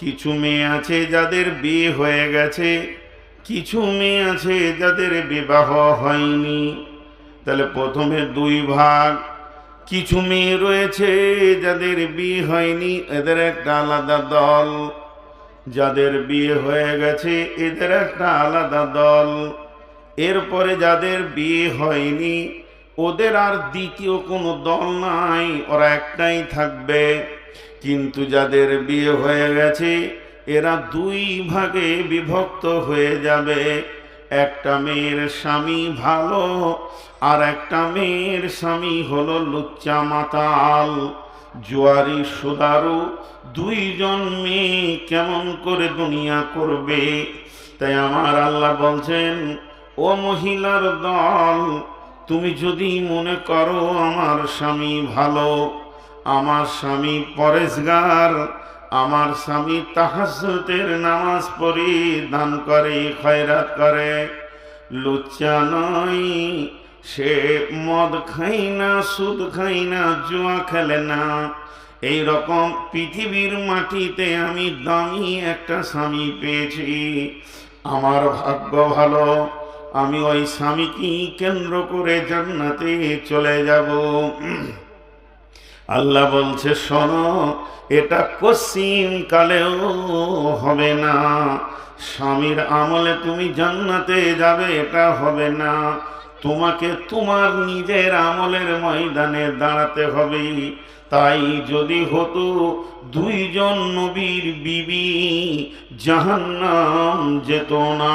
কিছু মেয়ে আছে যাদের বিয়ে হয়ে গেছে, কিছু মেয়ে আছে যাদের বিবাহ হয়নি। তাহলে প্রথমে দুই ভাগ। কিছু মেয়ে রয়েছে যাদের বিয়ে হয়নি, এদের একটা আলাদা দল। যাদের বিয়ে হয়ে গেছে, এদের একটা আলাদা দল। এরপরে যাদের বিয়ে হয়নি, ওদের আর দ্বিতীয় কোনো দল নাই, ওরা একটাই থাকবে। কিন্তু যাদের বিয়ে হয়ে গেছে, এরা দুই ভাগে বিভক্ত হয়ে যাবে। একটা মেয়ের স্বামী ভালো, আর একটা মেয়ের স্বামী হলো লুচ্চা মাতাল। জোয়ারি সুদারু, দুইজন মেয়ে কেমন করে দুনিয়া করবে? তাই আমার আল্লাহ বলছেন, ও মহিলার দল, তুমি যদি মনে করো আমার স্বামী ভালো আমার স্বামী পরেশগার, আমার স্বামী তাহাজ্জুদের নামাজ পড়ে দান করে, খয়রাত করে। লুচ্চা নয়, সে মদ খাই না, সুদ খাই না, জুয়া খেলে না। এই রকম পৃথিবীর মাটিতে আমি দামি একটা স্বামী পেয়েছি। আমার ভাগ্য ভালো, আমি ওই স্বামীকে কেন্দ্র করে জান্নাতে চলে যাব। আল্লাহ বলছে, শোনো, এটা কশিম কালেও হবে না। স্বামীর আমলে তুমি জান্নাতে যাবে, এটা হবে না। তোমাকে তোমার নিজের আমলের ময়দানে দাঁড়াতে হবে। তাই যদি হতো, দুইজন নবীর বিবি জাহান্নাম যেত না।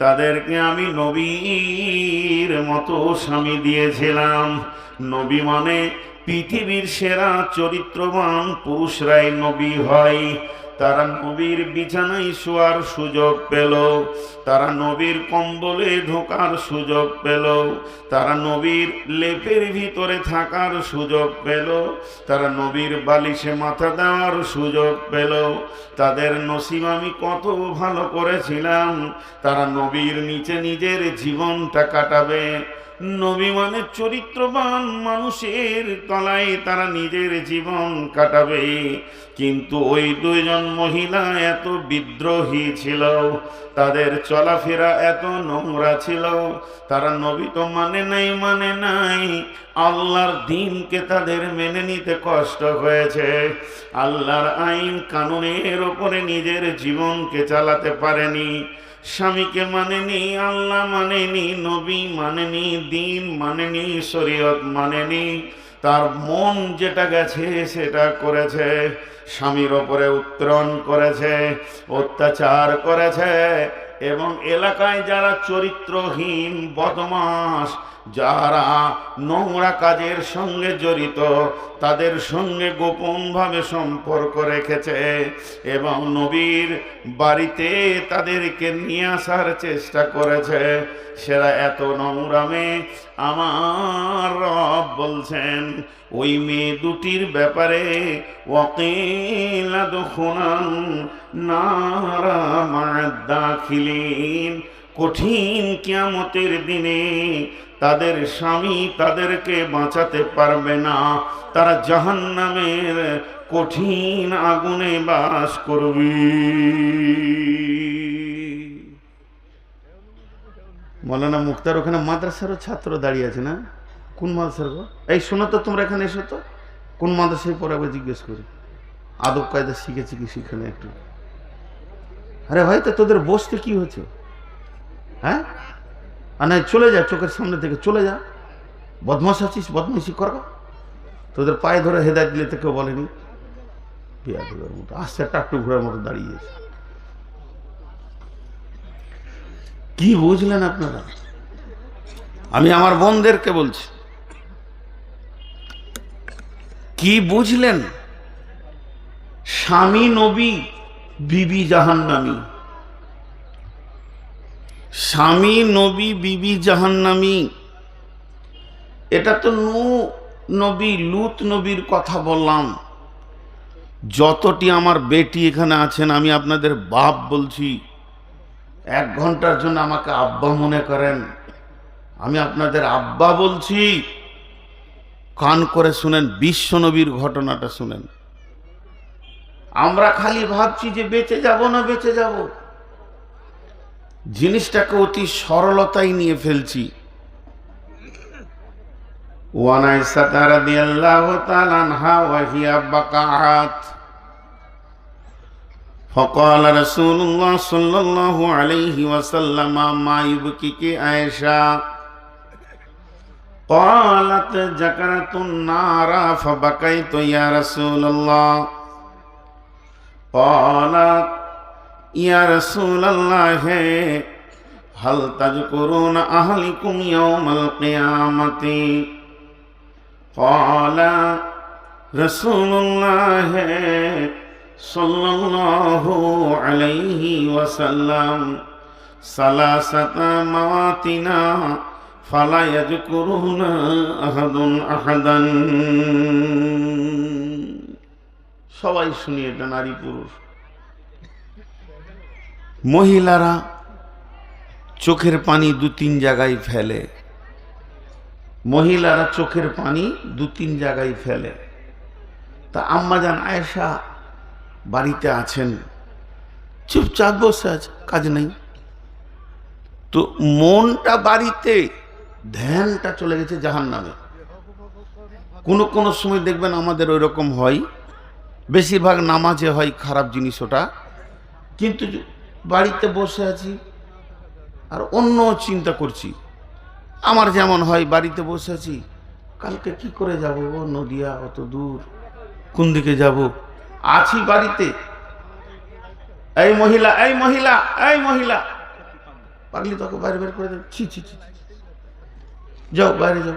তাদেরকে আমি নবীর মতো স্বামী দিয়েছিলাম। নবী মানে পৃথিবীর সেরা চরিত্রবান পুরুষরাই নবী হয়। তারা নবীর বিছানায় শোয়ার সুযোগ পেল। তারা নবীর কম্বলে ঢোকার সুযোগ পেল। তারা নবীর লেপের ভিতরে থাকার সুযোগ পেল। তারা নবীর বালিশে মাথা দেওয়ার সুযোগ পেল। তাদের নসিব আমি কত ভালো করেছিলাম। তারা নবীর নিচে নিজের জীবনটা কাটাবে। নবী মানে চরিত্রবান মানুষের তলায় তারা নিজের জীবন কাটাবে। কিন্তু ওই দুইজন মহিলা এত বিদ্রোহী ছিল তাদের চলাফেরা এত নোংরা ছিল। তারা নবী তো মানে নাই মানে নাই। আল্লাহর দিনকে তাদের মেনে নিতে কষ্ট হয়েছে। আল্লাহর আইন কানুনের ওপরে নিজের জীবনকে চালাতে পারেনি। স্বামীকে মানেনি, আল্লাহ মানেনি, নবী মানেনি, দিন মানেনি, শরীয়ত মানেনি। তার মন যেটা গেছে, সেটা করেছে। স্বামীর ওপরে উত্তরণ করেছে, অত্যাচার করেছে। এবং এলাকায় যারা চরিত্রহীন বদমাস যারা নোংরা কাজের সঙ্গে জড়িত, তাদের সঙ্গে গোপনভাবে সম্পর্ক রেখেছে এবং নবীর বাড়িতে তাদেরকে নিয়ে আসার চেষ্টা করেছে। সেরা এত নোংরামে আমার রব বলছেন, ওই মেয়ে দুটির ব্যাপারে নারা দাখিলিন কঠিন কিয়ামতের দিনে তাদের স্বামী তাদেরকে বাঁচাতে পারবে না। তারা জাহান্নামের কঠিন আগুনে বাস করবে। মৌলানা মুক্তার ওখানে মাদ্রাসারও ছাত্র দাঁড়িয়ে আছে না? কোন মাদ্রাসার গো? এই শোনো তো, তোমরা এখানে এসো তো। কোন মাদ্রাসায় পড়াবে জিজ্ঞেস করি। আদব কায়দা শিখেছি কি শিখে না একটু। আরে ভাই তো, তোদের বসতে কি হচ্ছে? হ্যাঁ? আর চলে যা, চোখের সামনে থেকে চলে যা। বদমাস আছিস, বদমাইশি কর। তোদের পায়ে ধরে হেদায় দিলে তো কেউ বলেনি। বিয়া দেবার মতো, আস্তে টাট্টু ঘোরার মতো দাঁড়িয়েছে কি বুঝলেন আপনারা? আমি আমার বোনদেরকে বলছি। কি বুঝলেন? স্বামী নবী, বিবি জাহান্নামী। স্বামী, নবী, বিবি, জাহান্নামী। এটা তো নু নবী, লুত নবীর কথা বললাম। যতটি আমার বেটি এখানে আছেন, আমি আপনাদের বাপ বলছি। এক ঘণ্টার জন্য আমাকে আব্বা মনে করেন। আমি আপনাদের আব্বা বলছি। কান করে শুনেন, বিশ্ব নবীর ঘটনাটা শুনেন। আমরা খালি ভাবছি যে বেঁচে যাব না বেঁচে যাব। জিনিসটাকে অতি সরলতাই নিয়ে ফেলছি وعن عائشة رضي الله تعالى عنها وهي بقعت فقال رسول الله صلى الله عليه وسلم ما يبكيك عائشة قالت ذكرت النار فبكيت يا رسول الله قالت ইয়া রসুল আল্লাহ হল তাজ করুন আহলি কুমিয়মাল কেয়ামতি? কলা রসুল্লাহ সাল্লাল্লাহু আলাইহি ওয়াসাল্লাম, সালাসাতা মাওয়াতিনা ফালা ইয়াজকুরুন আহাদুন আহাদান। সবাই শুনি এটা নারী পুরুষ। মহিলারা চোখের পানি দু তিন জায়গায় ফেলে। মহিলারা চোখের পানি দু তিন জায়গায় ফেলে। তা আম্মাজান আয়েশা বাড়িতে আছেন। চুপচাপ বসে আছে, কাজ নেই। তো মনটা বাড়িতে, ধ্যানটা চলে গেছে জাহান নামে কোনো কোনো সময় দেখবেন আমাদের ওই রকম হয়। বেশিরভাগ নামাজে হয় খারাপ জিনিস ওটা। কিন্তু বাড়িতে বসে আছি আর অন্য চিন্তা করছি। আমার যেমন হয়, বাড়িতে বসে আছি। কালকে কি করে যাব ও নদিয়া, অত দূর? কোন দিকে যাব? আছি বাড়িতে। এই মহিলা এই মহিলা এই মহিলা। পাগলি তোকে বাইরে বের করে দেবে। ছি ছি ছি ছি। যাও, বাইরে যাও।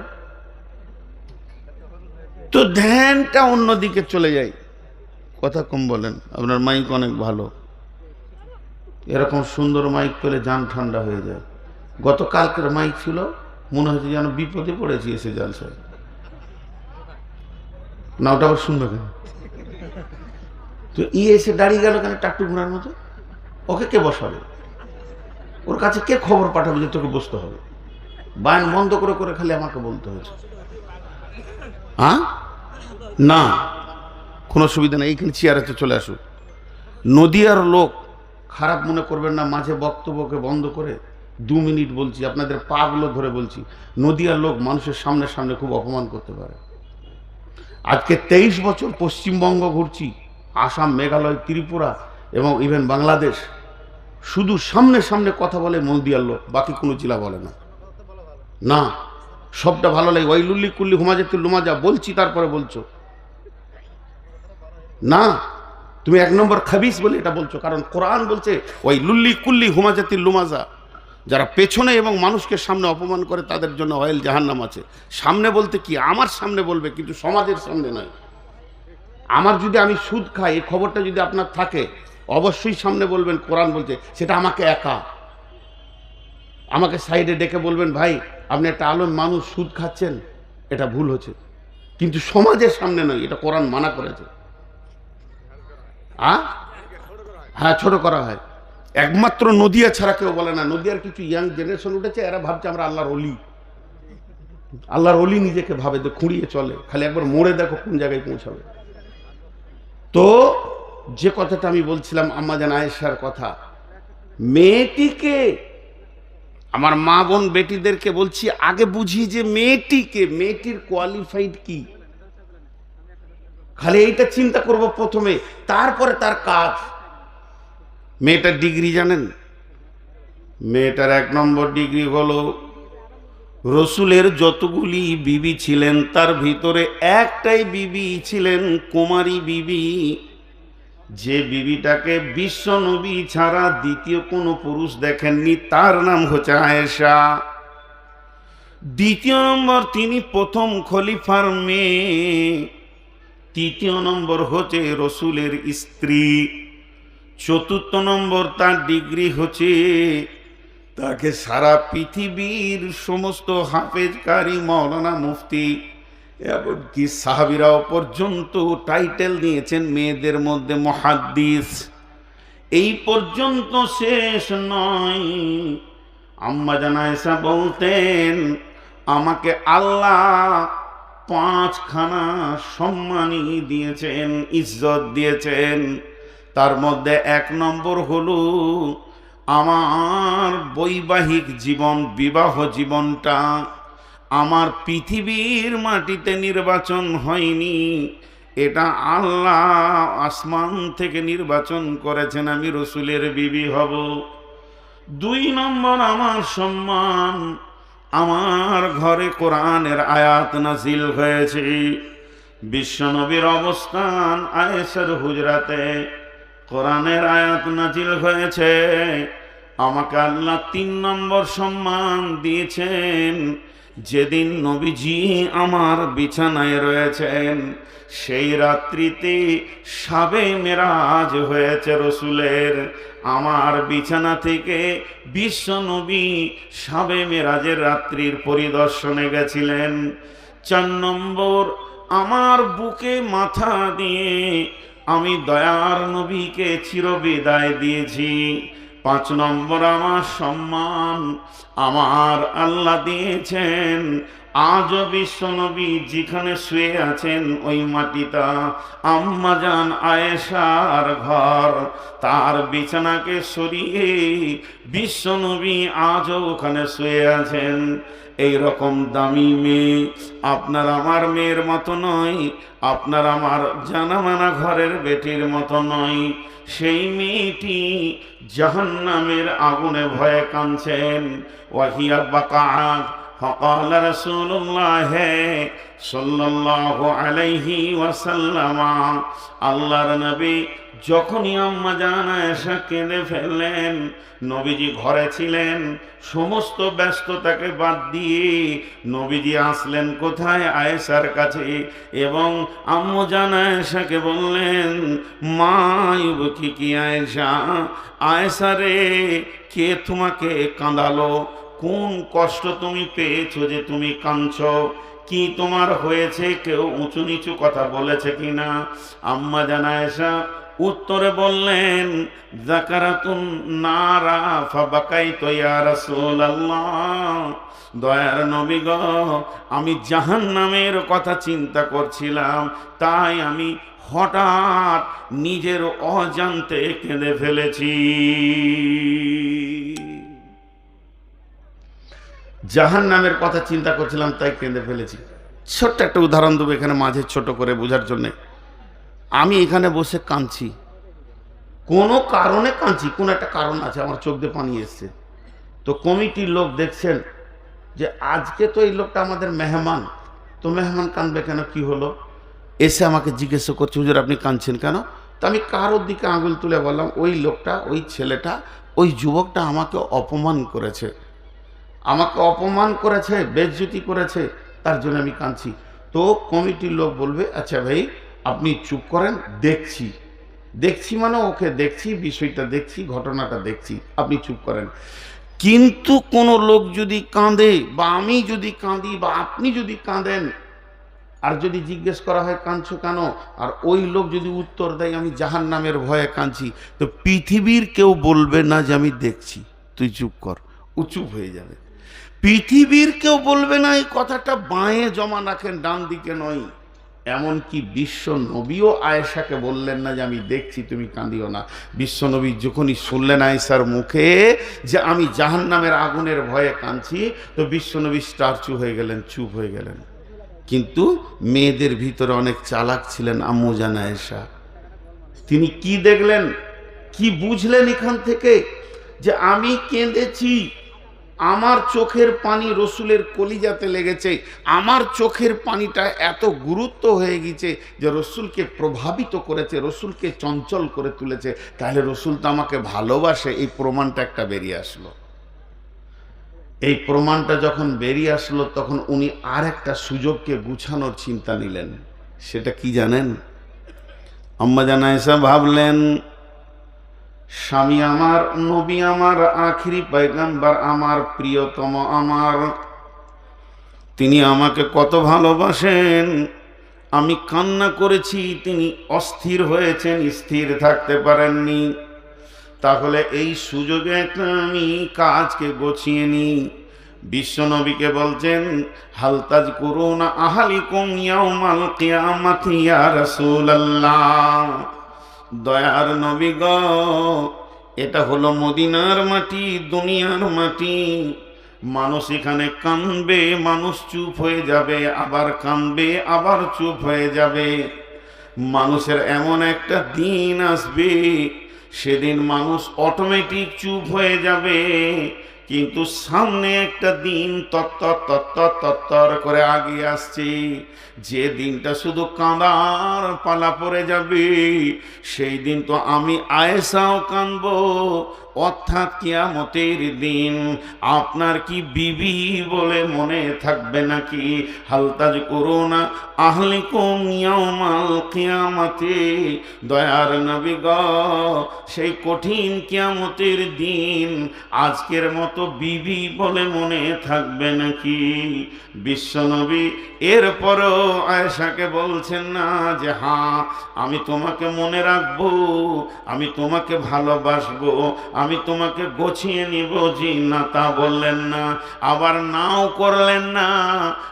তো ধ্যানটা অন্যদিকে চলে যায়। কথা কম বলেন, আপনার মাইক অনেক ভালো। এরকম সুন্দর মাইক পেলে যান ঠান্ডা হয়ে যায়। গতকালকের মাইক ছিল, মনে হচ্ছে যেন বিপদে পড়েছি এসে জলসায় না, ওটা আবার শুনবে কেন? তো ই এসে দাঁড়িয়ে গেল কেন টাকটু ঘোড়ার মতো? ওকে কে বসাবে? ওর কাছে কে খবর পাঠাবে যে তোকে বসতে হবে? বায়ন বন্ধ করে করে খালি আমাকে বলতে হয়েছে। হ্যাঁ? না, কোনো সুবিধা নেই, এইখানে চেয়ারেতে চলে আসুক। নদিয়ার লোক খারাপ মনে করবেন না, মাঝে বক্তব্যকে বন্ধ করে দু মিনিট বলছি, আপনাদের পাগুলো ধরে বলছি। নদিয়ার লোক মানুষের সামনে সামনে খুব অপমান করতে পারে। আজকে তেইশ বছর পশ্চিমবঙ্গ ঘুরছি, আসাম, মেঘালয়, ত্রিপুরা এবং ইভেন বাংলাদেশ। শুধু সামনে সামনে কথা বলে নদিয়ার লোক, বাকি কোনো জেলা বলে না। না, সবটা ভালো লাগে। ওই লুল্লি কুল্লি হুমাজাতুল লুমাজা বলছি তারপরে বলছো। না তুমি এক নম্বর খাবিস বলে এটা বলছো, কারণ কোরআন বলছে ওই লুল্লি কুল্লি হুমাজাতির লুমাজা। যারা পেছনে এবং মানুষকে সামনে অপমান করে, তাদের জন্য অয়েল জাহান্নাম আছে। সামনে বলতে কি? আমার সামনে বলবে, কিন্তু সমাজের সামনে নয়। আমার যদি আমি সুদ খাই, এই খবরটা যদি আপনার থাকে, অবশ্যই সামনে বলবেন, কোরআন বলছে, সেটা আমাকে একা। আমাকে সাইডে ডেকে বলবেন, ভাই, আপনি একটা আলম মানুষ, সুদ খাচ্ছেন, এটা ভুল হচ্ছে। কিন্তু সমাজের সামনে নয়, এটা কোরআন মানা করেছে। হ্যাঁ ছোট করা হয়। একমাত্র নদিয়া ছাড়া কেউ বলে না। নদিয়ার কিছু ইয়াং জেনারেশন উঠেছে, এরা ভাবছে আমরা আল্লাহর অলি। আল্লাহর অলি নিজেকে ভাবে যে খুঁড়িয়ে চলে। খালি একবার মোড়ে দেখো কোন জায়গায় পৌঁছাবে। তো যে কথাটা আমি বলছিলাম আম্মাজান আয়েশার কথা, মেয়েটিকে, আমার মা বোন বেটিদেরকে বলছি, আগে বুঝি যে মেয়েটিকে, মেয়েটির কোয়ালিফাইড কি? খালি এইটা চিন্তা করব প্রথমে, তারপরে তার কাজ। মেয়েটার ডিগ্রি জানেন? মেয়েটার এক নম্বর ডিগ্রি হলো, রসুলের যতগুলি বিবি ছিলেন, তার ভিতরে একটাই বিবি ছিলেন কুমারী বিবি। যে বিবিটাকে বিশ্ব নবী ছাড়া দ্বিতীয় কোনো পুরুষ দেখেননি, তার নাম হচ্ছে আয়েশা। দ্বিতীয় নম্বর, তিনি প্রথম খলিফার মেয়ে। তৃতীয় নম্বর হচ্ছে রসুলের স্ত্রী। চতুর্থ নম্বর তার ডিগ্রি হচ্ছে তাকে সারা পৃথিবীর সমস্ত হাফেজকারী মৌলানা মুফতি এমনকি সাহাবিরাও পর্যন্ত টাইটেল দিয়েছেন মেয়েদের মধ্যে মহাদ্দিস। এই পর্যন্ত শেষ নয়। আম্মা জানায়সা বলতেন, আমাকে আল্লাহ পাঁচখানা সম্মানই দিয়েছেন, ইজ্জত দিয়েছেন। তার মধ্যে এক নম্বর হলো, আমার বৈবাহিক জীবন, বিবাহ জীবনটা আমার পৃথিবীর মাটিতে নির্বাচন হয়নি। এটা আল্লাহ আসমান থেকে নির্বাচন করেছেন, আমি রসুলের বিবি হব। দুই নম্বর আমার সম্মান আমার ঘরে কোরআনের আয়াত নাজিল হয়েছে। বিশ্বনবীর অবস্থান আয়েসের হুজরাতে কোরআনের আয়াত নাজিল হয়েছে। আমাকে আল্লাহ তিন নম্বর সম্মান দিয়েছেন। যেদিন নবীজি আমার বিছানায় রয়েছেন, সেই রাত্রিতে সাবে মেরাজ হয়েছে রসুলের। আমার বিছানা থেকে বিশ্ব নবী সাবে মেরাজের রাত্রির পরিদর্শনে গেছিলেন। চার নম্বর, আমার বুকে মাথা দিয়ে আমি দয়ার নবীকে চিরবিদায় দিয়েছি। পাঁচ নম্বর আমার সম্মান, আমার আল্লাহ দিয়েছেন। আজও বিশ্বনবী যেখানে শুয়ে আছেন, ওই মাটিটা আম্মাজান আয়েশার ঘর। তার বিছানাকে সরিয়ে বিশ্বনবী আজও ওখানে শুয়ে আছেন। এই রকম দামি মেয়ে আপনার আমার মেয়ের মতো নয়, আপনার আমার জানা মানা ঘরের বেটির মতো নয়। সেই মেয়েটি জাহান্নামের আগুনে ভয়ে কাঁদছেন। ওয়াহিয়া বাকাত فقال رسول الله صلى الله عليه وسلم আল্লাহর নবী যখনই আম্মা জানা এসে কেঁদে ফেললেন নবীজি ঘরে ছিলেন সমস্ত ব্যস্ততাকে বাদ দিয়ে নবীজি আসলেন কোথায় আয়েশার কাছে এবং আম্মু জানা এসাকে বললেন মা কি কি আয়েশা আয়েশা রে কে তোমাকে কাঁদালো কোন কষ্ট তুমি পেয়েছ যে তুমি কাঁদছ? কি তোমার হয়েছে? কেউ উঁচু নিচু কথা বলেছে কিনা? আম্মা জানা এসা উত্তরে বললেন, জাকারাতুন নারা ফাবাকাই রাসূলুল্লাহ। দয়ার নবী গ, আমি জাহান নামের কথা চিন্তা করছিলাম, তাই আমি হঠাৎ নিজের অজান্তে কেঁদে ফেলেছি। জাহান নামের কথা চিন্তা করছিলাম, তাই কেঁদে ফেলেছি। ছোট্ট একটা উদাহরণ দেবো এখানে মাঝে ছোট করে বোঝার জন্যে। আমি এখানে বসে কাঁদছি। কোনো কারণে কাঁদছি, কোনো একটা কারণ আছে, আমার চোখ দিয়ে পানি এসছে। তো কমিটির লোক দেখছেন যে, আজকে তো এই লোকটা আমাদের মেহমান। তো মেহমান কাঁদবে কেন, কি হলো? এসে আমাকে জিজ্ঞেস করছে, হুজুর, আপনি কাঁদছেন কেন? তো আমি কারোর দিকে আঙুল তুলে বললাম, ওই লোকটা, ওই ছেলেটা, ওই যুবকটা আমাকে অপমান করেছে। আমাকে অপমান করেছে, বেজ্জুতি করেছে, তার জন্য আমি কাঁদছি। তো কমিটির লোক বলবে আচ্ছা ভাই, আপনি চুপ করেন, দেখছি। দেখছি মানে ওকে দেখছি, বিষয়টা দেখছি, ঘটনাটা দেখছি, আপনি চুপ করেন। কিন্তু কোনো লোক যদি কাঁদে, বা আমি যদি কাঁদি, বা আপনি যদি কাঁদেন, আর যদি জিজ্ঞেস করা হয়, কাঁদছো কেন? আর ওই লোক যদি উত্তর দেয়, আমি জাহান নামের ভয়ে কাঁদছি। তো পৃথিবীর কেউ বলবে না যে আমি দেখছি। তুই চুপ কর, ও চুপ হয়ে যাবে। পৃথিবীর কেউ বলবে না, এই কথাটা বাঁয়ে জমা রাখেন, ডান দিকে নয়। এমনকি বিশ্ব নবীও আয়েশাকে বললেন না যে, আমি দেখছি, তুমি কাঁদিও না। বিশ্ব নবী যখনই শুনলেন আয়েশার মুখে যে, আমি জাহান নামের আগুনের ভয়ে কাঁদছি, তো বিশ্ব নবী স্টারচু হয়ে গেলেন, চুপ হয়ে গেলেন। কিন্তু মেয়েদের ভিতরে অনেক চালাক ছিলেন আম্মু জানা আয়েশা। তিনি কি দেখলেন, কি বুঝলেন এখান থেকে? যে, আমি কেঁদেছি আমার চোখের পানি রসুলের কলিজাতে লেগেছে। আমার চোখের পানিটা এত গুরুত্ব হয়ে গেছে যে রসুলকে প্রভাবিত করেছে, রসুলকে চঞ্চল করে তুলেছে। তাহলে রসুল তো আমাকে ভালোবাসে, এই প্রমাণটা একটা বেরিয়ে আসলো। এই প্রমাণটা যখন বেরিয়ে আসলো, তখন উনি আর একটা সুযোগকে গুছানোর চিন্তা নিলেন। সেটা কি জানেন? আম্মা জানা এসে ভাবলেন স্বামী আমার, নবী আমার, আখিরি পয়গাম্বার আমার, প্রিয়তম আমার। তিনি আমাকে কত ভালোবাসেন। আমি কান্না করেছি, তিনি অস্থির হয়েছেন, স্থির থাকতে পারেননি। তাহলে এই সুযোগে আমি কাজকে গছিয়ে নিই। বিশ্বনবীকে বলছেন হালতাজ করুন আহালিকুম ইয়াউমাল কিয়ামাতি ইয়া রাসূলুল্লাহ। দয়ার নবী গ, এটা হলো মদিনার মাটি, দুনিয়ার মাটি। মানুষ এখানে কানবে, মানুষ চুপ হয়ে যাবে, আবার কানবে, আবার চুপ হয়ে যাবে। মানুষের এমন একটা দিন আসবে, সেদিন মানুষ অটোমেটিক চুপ হয়ে যাবে। কিন্তু সামনে একটা দিন তত্তর তত্তর তত্তর করে আগিয়ে আসছে। যে দিনটা শুধু কাঁদার পালা পড়ে যাবে, সেই দিন তো আমি আয়েসাও কানবো অর্থাৎ কিয়ামতের দিন আপনার কি বিবি বলে মনে থাকবে নাকি? হালতাজ করোনা আহলিকুম ইয়াউমাল কিয়ামতে। দয়ার নবী গ, সেই কঠিন কিয়ামতের দিন আজকের মতো বিবি বলে মনে থাকবে নাকি? বিশ্বনবী এরপরও আয়েশাকে বলছেন না যে হ্যাঁ আমি তোমাকে মনে রাখব, আমি তোমাকে ভালোবাসবো আমি তোমাকে গছিয়ে নিব, জি না, তা বললেন না। আবার নাও করলেন না।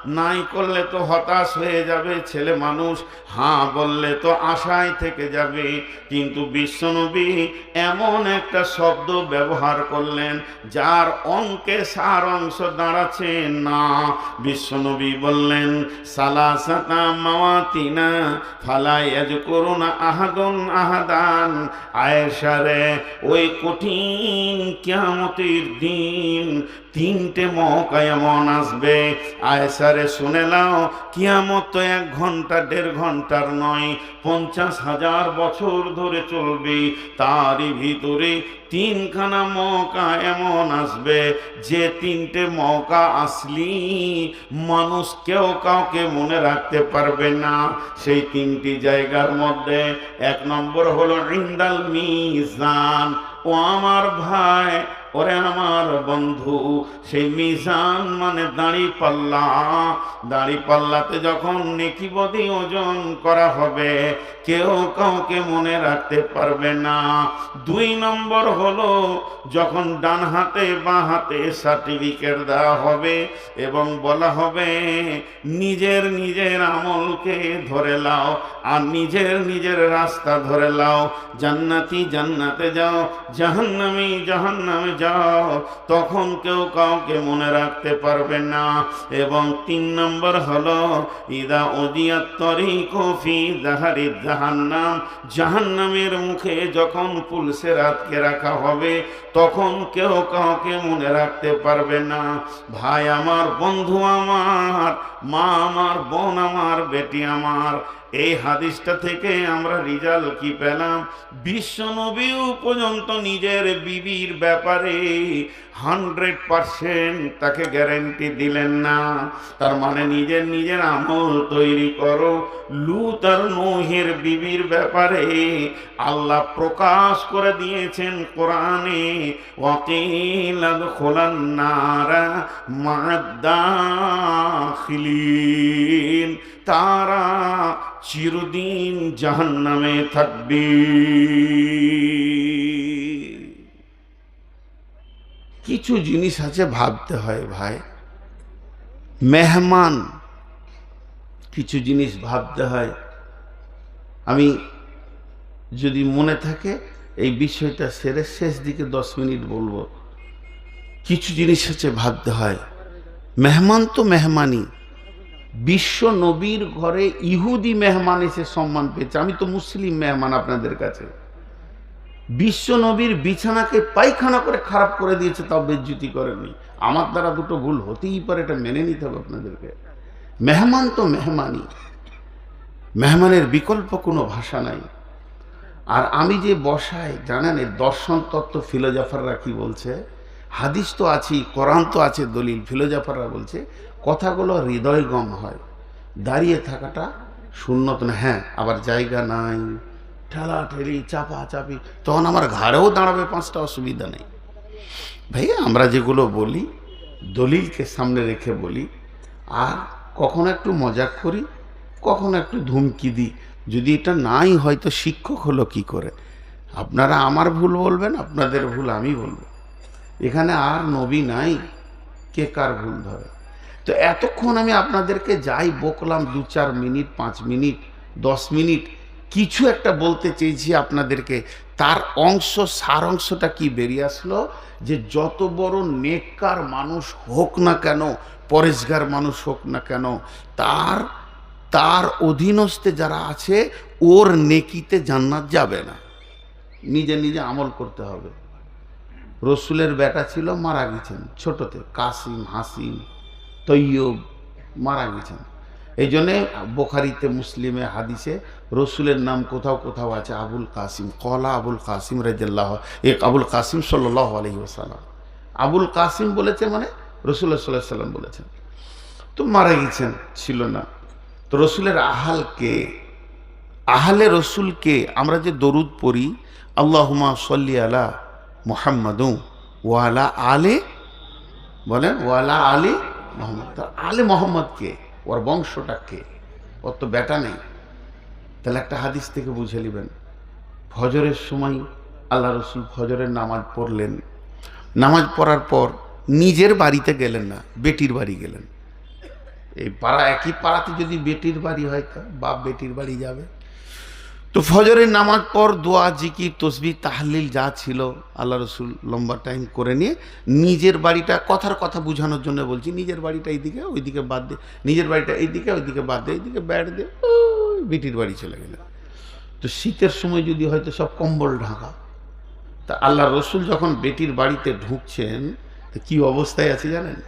নাই করলে তো হতাশ হয়ে যাবে, ছেলে মানুষ। হ্যাঁ বললে তো আশায় থেকে যাবে। কিন্তু বিশ্বনবী এমন একটা শব্দ ব্যবহার করলেন, যার অঙ্কে সার অংশ দাঁড়াচ্ছে না। বিশ্বনবী বললেন, সালাসাতা মাওয়াতিনা ফালায়াজ করুন আহাদন আহাদান। আয়েশারে ওই কঠিন কিয়ামতের দিন তিনটে মৌকা এমন আসবে। আয়েসারে শুনে নাও, কিয়ামত তো এক ঘণ্টা, দেড় ঘণ্টার নয়, পঞ্চাশ হাজার বছর ধরে চলবে। তারই ভিতরে তিনখানা মৌকা এমন আসবে। যে তিনটে মৌকা আসলি, মানুষ কেউ কাউকে মনে রাখতে পারবে না। সেই তিনটি জায়গার মধ্যে এক নম্বর হলো ইন্দাল মিজান। ও আমার ভাই ওরে আমার বন্ধু, সেই মিজান মানে দাড়ি পাল্লা। দাড়ি পাল্লাতে যখন নেকিবদি ওজন করা হবে, কেউ কাউকে মনে রাখতে পারবে না। দুই নম্বর হলো, যখন ডান হাতে বা হাতে সার্টিফিকেট দেওয়া হবে এবং বলা হবে, নিজের নিজের আমলকে ধরে লাও আর নিজের নিজের রাস্তা ধরে লাও জান্নাতি জান্নাতে যাও, জাহান্নামি জাহান্নামে যাও, তখন কেউ কাউকে মনে রাখতে পারবে না। এবং তিন নম্বর হলো, ইদা ওদিয়াত তরিক ফি জাহারি জাহান্নাম। জাহান্নামের মুখে যখন পুলসে রাতকে রাখা হবে, তখন কেউ কাউকে মনে রাখতে পারবে না। ভাই আমার বন্ধু আমার, মা আমার বোন আমার, বেটি আমার। এই হাদিসটা থেকে আমরা রিজাল্ট কি পেলাম? বিশ্ব নবীও পর্যন্ত নিজের বিবির ব্যাপারে হান্ড্রেড পারসেন্ট তাকে গ্যারেন্টি দিলেন না। তার মানে নিজের নিজের আমল তৈরি করো। লুত আর নোহের বিবির ব্যাপারে আল্লাহ প্রকাশ করে দিয়েছেন কোরআনে, ওয়াকিল খোলান নারা মাদ্দাখিলিন। তারা চিরদিন জাহান নামে থাকবে। কিছু জিনিস আছে ভাবতে হয় ভাই। মেহমান, কিছু জিনিস ভাবতে হয়। আমি যদি মনে থাকে এই বিষয়টা সেরে শেষ দিকে দশ মিনিট বলব। কিছু জিনিস আছে ভাবতে হয়। মেহমান তো মেহমানই। বিশ্ব নবীর ঘরে ইহুদি মেহমান এসে সম্মান পেয়েছে। আমি তো মুসলিম মেহমান আপনাদের কাছে। বিশ্ব নবীর বিছানাকে পায়খানা করে খারাপ করে দিয়েছে, তাও বেজ্জুতি করেনি। আমার দ্বারা দুটো ভুল হতেই পারে, এটা মেনে নিতে হবে আপনাদেরকে। মেহমান তো মেহমানই। মেহমানের বিকল্প কোনো ভাষা নাই। আর আমি যে বসাই, জানেন, এর দর্শন তত্ত্ব ফিলোজাফাররা কি বলছে? হাদিস তো আছেই, কোরআন তো আছে দলিল, ফিলোজাফাররা বলছে কথাগুলো হৃদয়গম হয়। দাঁড়িয়ে থাকাটা শূন্যত না। হ্যাঁ আবার জায়গা নাই ঠেলা ঠেলি চাপা চাপি তখন আমার ঘাড়েও দাঁড়াবে পাঁচটা অসুবিধা নেই। ভাইয়া আমরা যেগুলো বলি, দলিলকে সামনে রেখে বলি, আর কখনো একটু মজাক করি, কখনো একটু ধুমকি দিই। যদি এটা নাই হয়তো শিক্ষক হলো কি করে? আপনারা আমার ভুল বলবেন, আপনাদের ভুল আমি বলব। এখানে আর নবী নাই, কে কার ভুল ধরে? তো এতক্ষণ আমি আপনাদেরকে যাই বকলাম দু চার মিনিট, পাঁচ মিনিট, দশ মিনিট, কিছু একটা বলতে চেয়েছি আপনাদেরকে। তার অংশ সার অংশটা কি বেরিয়ে আসলো? যে যত বড় নেককার মানুষ হোক না কেন, পরেশগার মানুষ হোক না কেন, তার তার অধীনস্থে যারা আছে, ওর নেকিতে জান্নাত যাবে না। নিজে নিজে আমল করতে হবে। রসুলের বেটা ছিল, মারা গেছেন ছোটতে, কাসিম, হাসিম। তৈয়ব মারা গেছেন। এই জন্যে বোখারিতে, মুসলিমে, হাদিসে রসুলের নাম কোথাও কোথাও আছে, আবুল কাসিম। কলা আবুল কাসিম রাজ্লাহ এক আবুল কাসিম সাল্লাহ আলহি ওসালাম আবুল কাসিম বলেছে মানে রসুল্লাহ সাল্লাহ সাল্লাম বলেছেন। তো মারা গেছেন, ছিল না। তো রসুলের আহালকে, আহালে রসুলকে আমরা যে দরুদ পড়ি আল্লাহমা সল্লি আলা মোহাম্মদ ওয়ালা আলে বলেন ওয়ালা আলী মোহাম্মদ। তার আলে মোহাম্মদ কে? ওর বংশটা কে? ওর তো বেটা নেই। তাহলে একটা হাদিস থেকে বুঝে নেবেন। ফজরের সময় আল্লাহ রসুল ফজরের নামাজ পড়লেন। নামাজ পড়ার পর নিজের বাড়িতে গেলেন না, বেটির বাড়ি গেলেন। এই পাড়া, একই পাড়াতে যদি বেটির বাড়ি হয় তা বাপ বেটির বাড়ি যাবে। তো ফজরের নামাজ পর দোয়া জিকি তসবি তাহলিল যা ছিল, আল্লাহ রসুল লম্বা টাইম করে নিয়ে নিজের বাড়িটা, কথার কথা বোঝানোর জন্য বলছি, নিজের বাড়িটা এইদিকে, ওইদিকে বাদ দে, নিজের বাড়িটা এইদিকে, ওইদিকে বাদ দে, এইদিকে ব্যাট দে বেটির বাড়ি চলে গেল। তো শীতের সময় যদি হয়তো সব কম্বল ঢাকা, তা আল্লাহ রসুল যখন বেটির বাড়িতে ঢুকছেন, তো কী অবস্থায় আছে জানেন?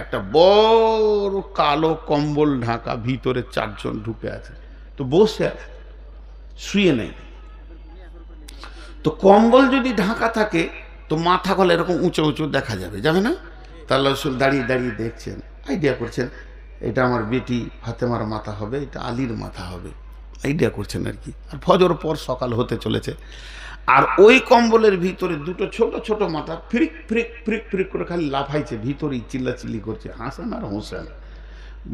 একটা বড় কালো কম্বল ঢাকা, ভিতরে চারজন ঢুকে আছে। তো বসে আছে। শুয়ে নেই। তো কম্বল যদি ঢাকা থাকে, তো মাথা গলা এরকম উঁচু উঁচু দেখা যাবে যাবে না? তাল্লা রসুল দাঁড়িয়ে দাঁড়িয়ে দেখছেন আইডিয়া করছেন, এটা আমার বেটি ফাতেমার মাথা হবে, এটা আলীর মাথা হবে। আইডিয়া করছেন আর কি। আর ফজর পর সকাল হতে চলেছে। আর ওই কম্বলের ভিতরে দুটো ছোট ছোট মাথা ফ্রিক ফ্রিক ফ্রিক ফ্রিক করে খালি লাফাইছে, ভিতরেই চিল্লাচিল্লি করছে, হাসান আর হোসেন।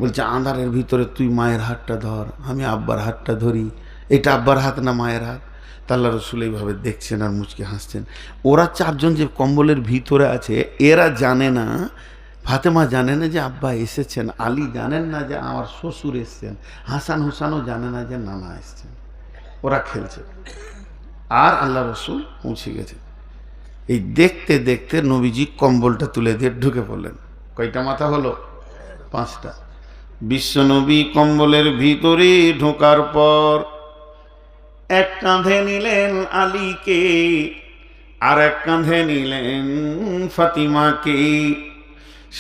বলছে, আন্ধারের ভিতরে তুই মায়ের হাতটা ধর, আমি আব্বার হাতটা ধরি। এটা আব্বার হাত না মায়ের হাত? তাল্লা রসুল এইভাবে দেখছেন আর মুচকে হাসছেন। ওরা চারজন যে কম্বলের ভিতরে আছে, এরা জানে না, ফাতেমা জানে না যে আব্বা এসেছেন, আলী জানেন না যে আমার শ্বশুর এসছেন, হাসান হুসানও জানে না যে নানা এসছেন। ওরা খেলছে। আর আল্লাহ রসুল পৌঁছে গেছে। এই দেখতে দেখতে নবীজি কম্বলটা তুলে দিয়ে ঢুকে পড়লেন। কয়টা মাথা হলো? পাঁচটা। বিশ্বনবী কম্বলের ভিতরে ঢোকার পর এক কাঁধে নিলেন আলীকে আর এক কাঁধে নিলেন ফাতিমাকে।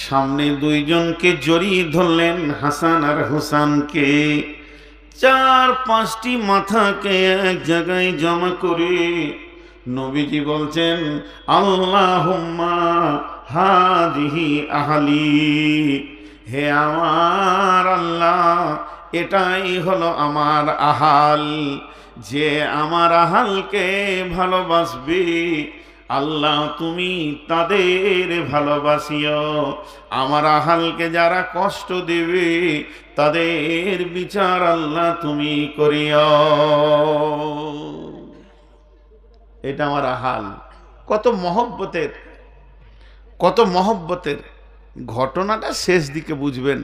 সামনে দুইজনকে জড়িয়ে ধরলেন হাসান আর হুসানকে। চার পাঁচটি মাথাকে এক জায়গায় জমা করে নবীজি বলছেন আল্লাহ হাদিহি আহালি। হে আমার আল্লাহ, এটাই হলো আমার আহাল। যে আমার আহালকে ভালোবাসবে, আল্লাহ তুমি তাদের ভালোবাসিও। আমার আহালকে যারা কষ্ট দেবে, তাদের বিচার আল্লাহ তুমি করিও। এটা আমার আহাল। কত মহব্বতের কত মহব্বতের ঘটনাটা শেষ দিকে বুঝবেন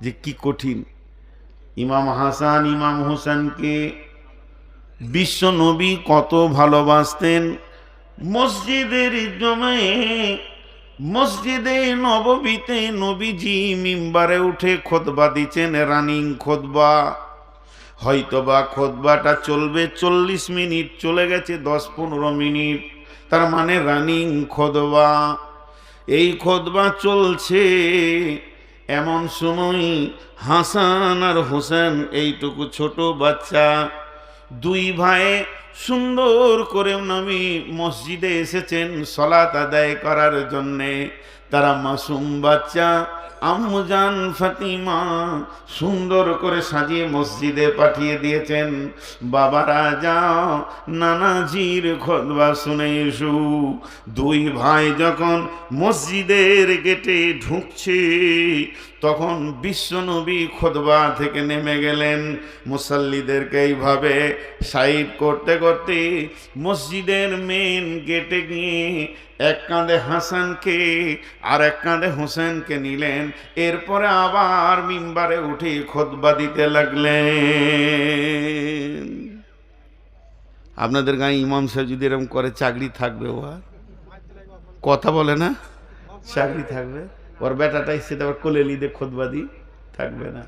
যে কি কঠিন। ইমাম হাসান, ইমাম হোসেনকে বিশ্ব নবী কত ভালোবাসতেন। মসজিদের জমায়ে, মসজিদে নববীতে নবীজি মিম্বারে উঠে খোদবা দিচ্ছেন, রানিং খোদবা। হয়তোবা খোদবাটা চলবে চল্লিশ মিনিট, চলে গেছে দশ পনেরো মিনিট। তার মানে রানিং খোদবা। এই খোদবা চলছে এমন সময় হাসান আর হোসেন, এইটুকু ছোট বাচ্চা দুই ভাই সুন্দর করে নবী মসজিদে এসেছেন সলাত আদায় করার জন্যে। তারা মাসুম বাচ্চা আম্মুজান ফাতিমা সুন্দর করে সাজিয়ে মসজিদে পাঠিয়ে দিয়েছেন। বাবারা যাও, নানাজির খোদবা শুনে এসু। দুই ভাই যখন মসজিদের গেটে ঢুকছে, তখন বিশ্বনবী খোদবা থেকে নেমে গেলেন। মুসল্লিদেরকে এইভাবে সাইড করতে করতে মসজিদের মেন গেটে গিয়ে এক কাঁধে হাসানকে আর এক কাঁধে হোসেনকে নিলেন। এরপরে আবার মিম্বারে উঠে খোদবা দিতে লাগলেন। আপনাদের গায়ে ইমাম সাহেব যদি এরকম করে চাকরি থাকবে ও? কথা বলে না? চাকরি থাকবে? ওর বেটাটাই সেটা আবার কোলে লিদে খোদবা দি থাকবে না।